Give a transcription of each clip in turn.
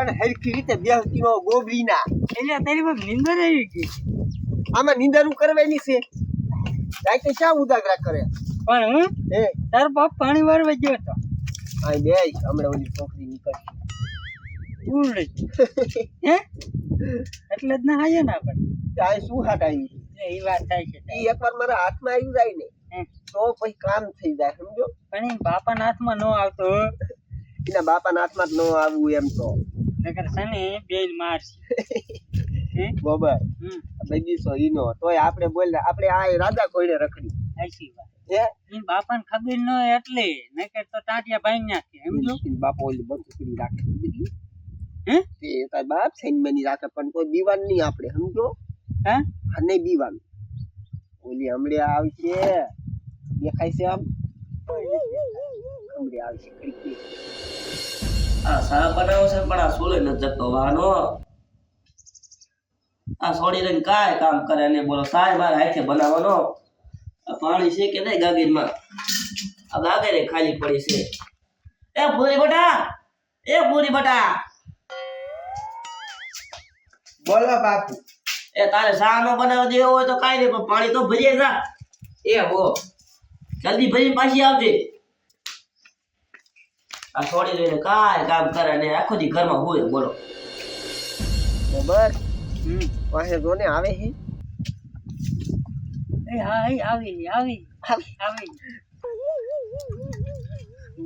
પણ હરખી રીતે બેસતી નો ગોબલી ના એટલે તારી પાસે નિંદર આવી ગઈ. આમાં નીંદરું કરવાની છે. રાતે શા ઉદાગરા કરે. પણ હું? હે? તારો બાપ પાણી વારવા ગયો હતો આ બે હમણાં ઓલી છોકરી નીકળી. ઉડ હે? એટલે જ ના હાય ને આપણે. આ શું હાટ આવી એ વાત થાય છે એ એકવાર મારા હાથમાં આવી જાય ને તો પછી કામ થઈ જાય સમજો? પણ એ બાપાના હાથમાં ન આવતો એના બાપાના હાથમાં જ ન આવવું એમ તો. નકર સને બેન મારશે હે? બબર. બગીચો ઈનો. તોય આપણે બોલ આપણે આ રાધા કોઈને રખડી. હાચી વાત. એ બાપાને ખબર ન હોય એટલે. નકર તો ટાટિયા ભાઈ નાખે સમજો? બાપા ઓલી બંદૂકડી રાખે હે? તે તાર બાપ સૈન બની રાખે પણ કોઈ દીવાન નહીં આપણે સમજો? હા? નહીં દીવાન. ઓલી હમણે આવશે. દેખાય છે આમ? હમણે આવશે. આ સા બનાવો છે પણ આ સોલે નથી જતો વાનો આ સોડી રહીને કાય કામ કરે ને બોલો સાય મારે હાથે બનાવવાનો. આ પાણી છે કે નહીં ગાગીરમાં? આ ગાગરે ખાલી પડી છે. એ પૂરી બટા એ પૂરી બટા. બોલો બાપુ. એ તારે સા નો બનાવવા દેવો હોય તો કઈ નહીં પણ પાણી તો ભરીએ જા. એ હો. જલ્દી ભરી પાછી આવજે. આ છોડી દઈને કાંઈ કામ કરે ને આખો દી ઘરમાં હોય બોલો. બબર હમ પાસે જોને આવે છે એ હા એ આવી આવી આવી.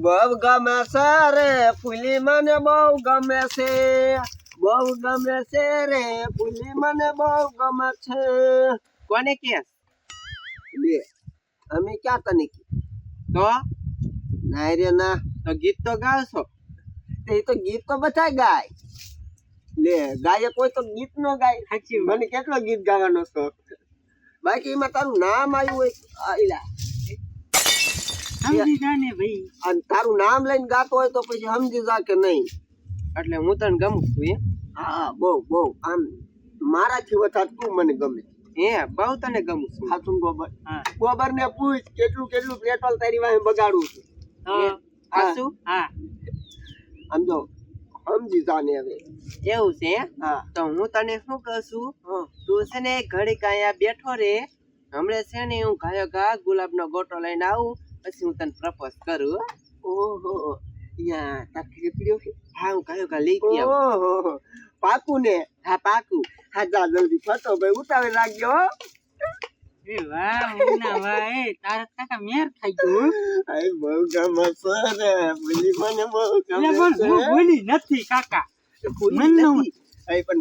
બહુ ગમે છે રે ફૂલી મને બહુ ગમે છે. બહુ ગમે છે રે ફૂલી મને બહુ ગમે છે. કોને કે લે અમે ક્યાં તને કી તો? ના રે ના. તો ગીત તો છો એ તો ગીત તો બધા ગાય. લે ગાય કોઈ તો ગીત નો ગાય. સાચી મને કેટલો ગીત ગાવાનો શોખ બાકી એમાં તારું નામ આવ્યું હોય આઈલા સમજી જા ને ભાઈ. અને તારું નામ લઈને ગાતો હોય તો પછી સમજી જા કે નહીં. એટલે હું તને ગમું છું એ હા બહુ બહુ. આમ મારાથી વધારે તું મને ગમે. હે બહુ તને ગમું છું. હાચું ગોબર. ગોબર ને પૂછ કેટલું કેટલું પેટ્રોલ તારી વાહે બગાડું છું. હા. હાચું હા સમજો સમજી જાને હવે. એવું છે? હા. તો હું તને શું કહું? છું તું છે ને ઘડી કાયા બેઠો રે. હમણે છે ને હું ગાયો ગા ગુલાબનો ગોટો લઈને આવું. પછી હું તને પ્રપોઝ કરું ઓહો. યા તાર ખેતરીઓ હા હું ગાયો ગા લઈ ગયો. ઓહો. પાકું ને? હા પાકું. હા જા જલ્દી ફટો ભાઈ રાખજો હો. એ વાહ મુન્ના વાહ એ તારા કાકા મેર થઈ ગયો હો. આય બહુ ગમે રે પેલી મને બહુ ગમે એટલે પણ હું નથી કાકા. ભૂલી નથી. આય પણ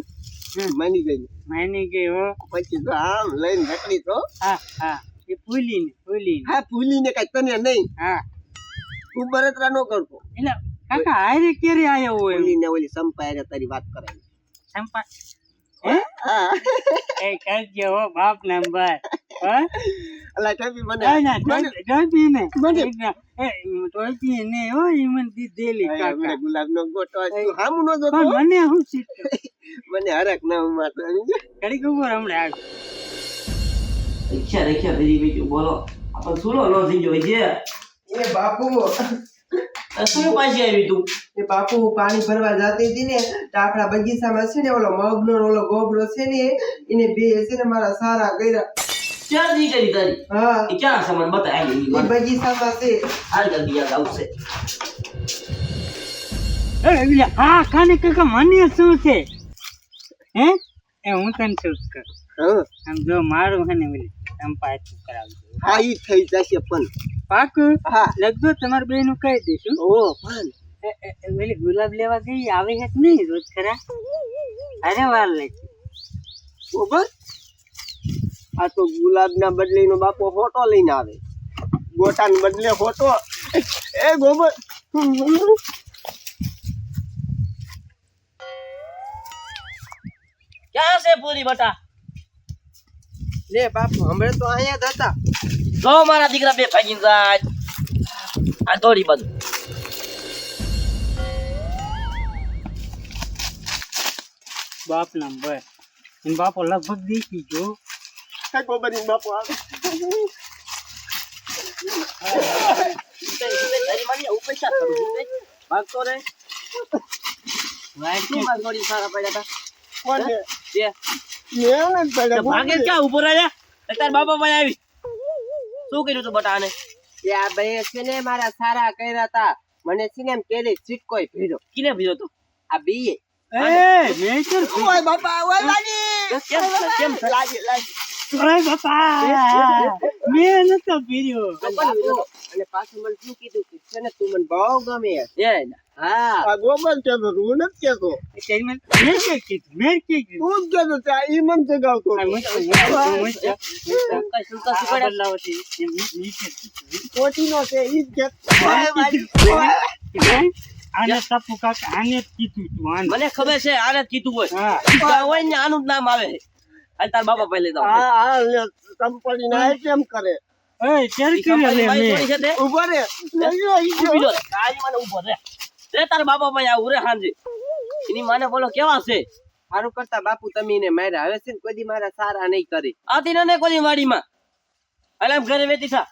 માની ગઈ. માની ગયો પછી તો આમ લઈને તો. હા હા. એ ભૂલીને ભૂલી હા ભૂલીને કઈ તને નહીં. હા. તું બરતરા ન કરતો. એટલે કાકા હારે ક્યારે આયો હોય? ભૂલીને ઓલી સંપાય તારી વાત કરાવી. સંપા હે. હા એ કરજો હો બાપ નંબર હો અલા ટોપી મને. ના ટોપી ને. મને- ટોપી ને ઓ ઈ મને દીધેલી કાકા. ગુલાબનો ગોટો હતું. હામું ન જોતો પણ મને હું શીખતો મને હરક ના ઉમાતો કડી કુબર હમણે આવ ઈચ્છા રેખ્યા ભરી બીજું બોલો. આપણ સુલો નો થઈ ગયો છે એ બાપુ. શું પાછી આવી તું? એ બાપુ હું પાણી ભરવા જતી હતી ને તો આપણા બગીચામાં છે ને ઓલો મગનો ને ઓલો ગોબરો છે ને એને બે છે ને મારા સારા કર્યા. ક્યાં દી કરી તારી? હા. એ ક્યાં સામાન બતા આવી એ બગીચામાં છે હાલ જલ્દી યાદ આવશે. એ એટલે હા કાને કાકા મને શું છે? હે? એ હું તને શું કર? હા. આમ જો મારું હે ને ઓલી સંપા તું કરાવજો. હા ઈ થઈ જશે પણ. પાકું? હા. લગભગ તમારા બે નું કહી દઈશું. ઓ પણ. એ- એ- એ પેલી ગુલાબ લેવા ગઈ આવે છે કે નહીં? રોજ ખરા? અરે વાર લાગી બરોબર. આ તો ગુલાબના બદલે નો બાપો ફોટો લઈને આવે. ગોટાને બદલે ફોટો. એ ગોબર. ક્યાં છે પૂરી બટા? લે બાપુ હમણાં તો અહીંયા જ હતા. જો મારા દીકરા બે ભાગી જાય. આ દોડી બધું બાપ નામ ભાઈ બાપો લગભગ દેખી ગયો. એ ગોબરની બાપો આવે તારી મારી ઉપર શા કરું ભાગતો રે શું માર સારા પડ્યા હતા કોને બે. મેં પડ્યા ભાગે ક્યાં ઊભો રહ્યા તાર બાપા ભાઈ આવી શું કર્યું તું બટા આને એ આ ભાઈ છે ને મારા સારા કર્યા હતા મને છે ને એમ કેરી કોઈ ભીડો કિને ભીડો તો આ બીએ એ મેં કર ઓય બાપા ઓય કેમ કેમ લાગી લાગી ઓય બાપા મેં નતો પીર્યો અને પાછું મને શું કીધું કે છે ને તું મને બહુ ગમે. એ હા. આ ગોબર કેતો હું નથી કેતો મેં મેં કે કીધું? મેં કે કીધું? તું જ કેતો ત્યાં ઈ મન જગાવતો શીખવાડ્યા બદલાવો છે છે ઈ જ કે? આને ટપુ કાકા આને જ કીધું તું આને. મને ખબર છે આને જ કીધું હોય. હોય ને આનું જ નામ આવે. હાલ તાર બાપા ભાઈ તો જાઓ આ આ લે કંપની ના કેમ કરે? એ તેરી કર્યો લે મેં ઊભો રે. લઈ લો ઈ ઊભી જો. રહો. મને ઊભો રે. રે તાર બાપા ભાઈ આવું રે હાંજી. એની માને બોલો કેવા છે? સારું કરતા બાપુ તમે એને માર્યા. હવે છે કોઈ દી મારા સારા નહીં કરી. આતી ને કોઈ વાડીમાં. એટલે એમ ઘરે વેતી થા.